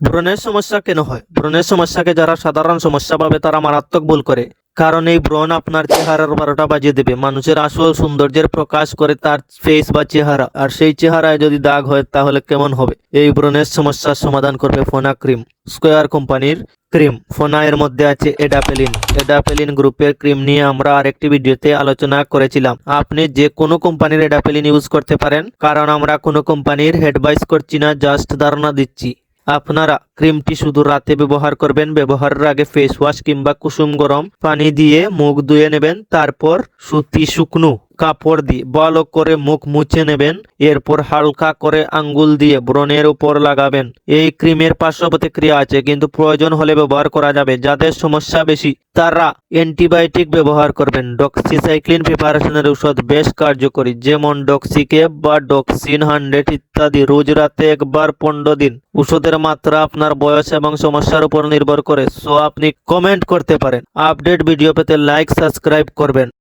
ব্রণের সমস্যা কেন হয়? ব্রণের সমস্যাকে যারা সাধারণ সমস্যা পাবে তারা মারাত্মক ভুল করে। কারণ এই ব্রণ আপনার চেহারার বারোটা বাজিয়ে দেবে। মানুষের আসল সৌন্দর্যের প্রকাশ করে তার ফেস বা চেহারা। আর সেই চেহারায় যদি দাগ হয়, তাহলে কেমন হবে? এই ব্রণের সমস্যার সমাধান করবে ফোনা ক্রিম। স্কোয়ার কোম্পানির ক্রিম। ফোনা এর মধ্যে আছে এডাপেলিন। এডাপেলিন গ্রুপের ক্রিম নিয়ে আমরা আরেকটি ভিডিওতে আলোচনা করেছিলাম। আপনি যে কোনো কোম্পানির এডাপেলিন ইউজ করতে পারেন। কারণ আমরা কোনো কোম্পানির হেডভাইস করছি না জাস্ট ধারণা দিচ্ছি। আপনারা ক্রিমটি শুধু রাতে ব্যবহার করবেন, ব্যবহারের আগে ফেস ওয়াশ কিংবা কুসুম গরম পানি দিয়ে মুখ ধুয়ে নেবেন, তারপর সুতি শুকনো। কাপড় দিয়ে ভালো করে মুখ মুছে নেবেন, এরপর হালকা করে আঙ্গুল দিয়ে ব্রণের উপর লাগাবেন। এই ক্রিমের পার্শ্ব প্রতিক্রিয়া আছে, কিন্তু প্রয়োজন হলে ব্যবহার করা যাবে। যাদের সমস্যা বেশি, তারা অ্যান্টিবায়োটিক ব্যবহার করবেন। ডক্সিসাইক্লিন প্রিপারেশনের ঔষধ বেশ কার্যকরী, যেমন ডক্সিকে বা ডক্সিন হান্ড্রেড ইত্যাদি। রোজ রাতে একবার পনেরো দিন। ওষুধের মাত্রা আপনার বয়স এবং সমস্যার উপর নির্ভর করে। সো আপনি কমেন্ট করতে পারেন। আপডেট ভিডিও পেতে লাইক, সাবস্ক্রাইব করবেন।